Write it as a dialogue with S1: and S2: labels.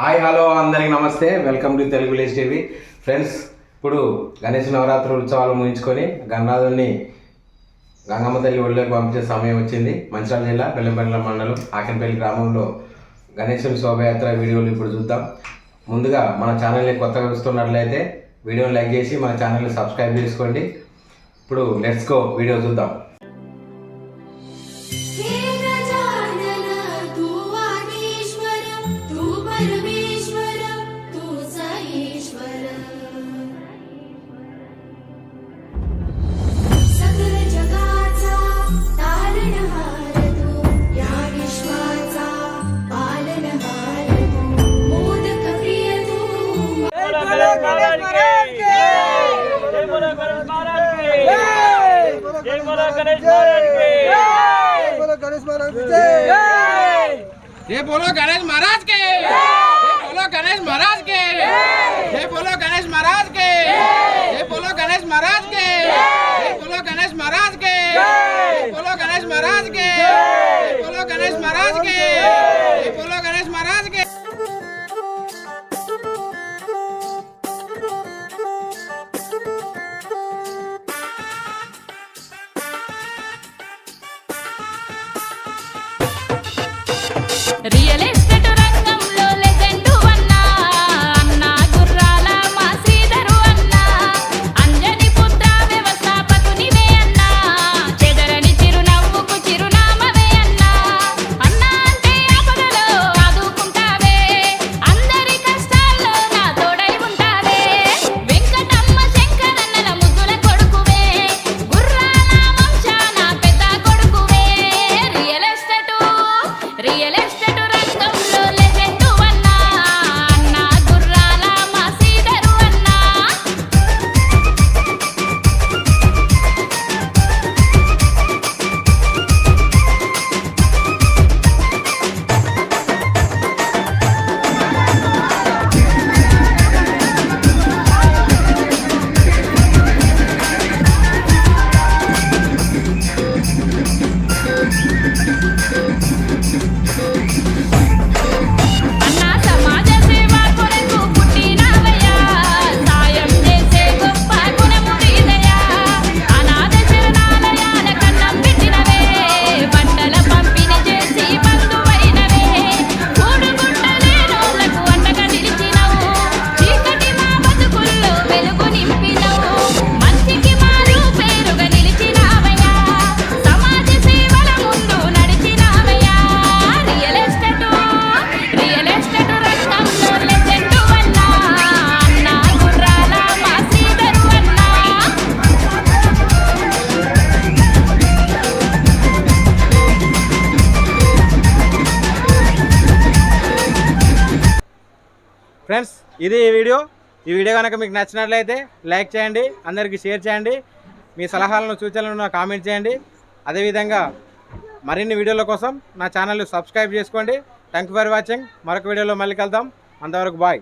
S1: Hi hello అందరికి నమస్తే. Welcome to Telugu లేజ్ టీవీ. ఫ్రెండ్స్ ఇప్పుడు గణేష్ నవరాత్రి ఉత్సవాలు ముగించుకొని గణనాథుని గంగమ్మ తల్లి ఒళ్ళోకి పంపించే సమయం వచ్చింది. మంచిర్యాల జిల్లా పెళ్ళంపల్లి మండలం ఆకినపల్లి గ్రామంలో గణేశుని శోభయాత్ర వీడియోలు ఇప్పుడు చూద్దాం. ముందుగా మన ఛానల్ని కొత్తగా చూస్తున్నట్లయితే వీడియోని లైక్ చేసి మన ఛానల్ని సబ్స్క్రైబ్ చేసుకోండి. ఇప్పుడు లెట్స్ గో వీడియో చూద్దాం.
S2: बोलो गणेश महाराज की
S3: ఫ్రెండ్స్ ఇది ఈ వీడియో. ఈ వీడియో కనుక మీకు నచ్చినట్లయితే లైక్ చేయండి అందరికీ షేర్ చేయండి మీ సలహాలను సూచనలను కామెంట్ చేయండి. అదేవిధంగా మరిన్ని వీడియోల కోసం నా ఛానల్ సబ్స్క్రైబ్ చేసుకోండి. థ్యాంక్ ఫర్ వాచింగ్ మరొక వీడియోలో మళ్ళీ కలుద్దాం. అంతవరకు బాయ్.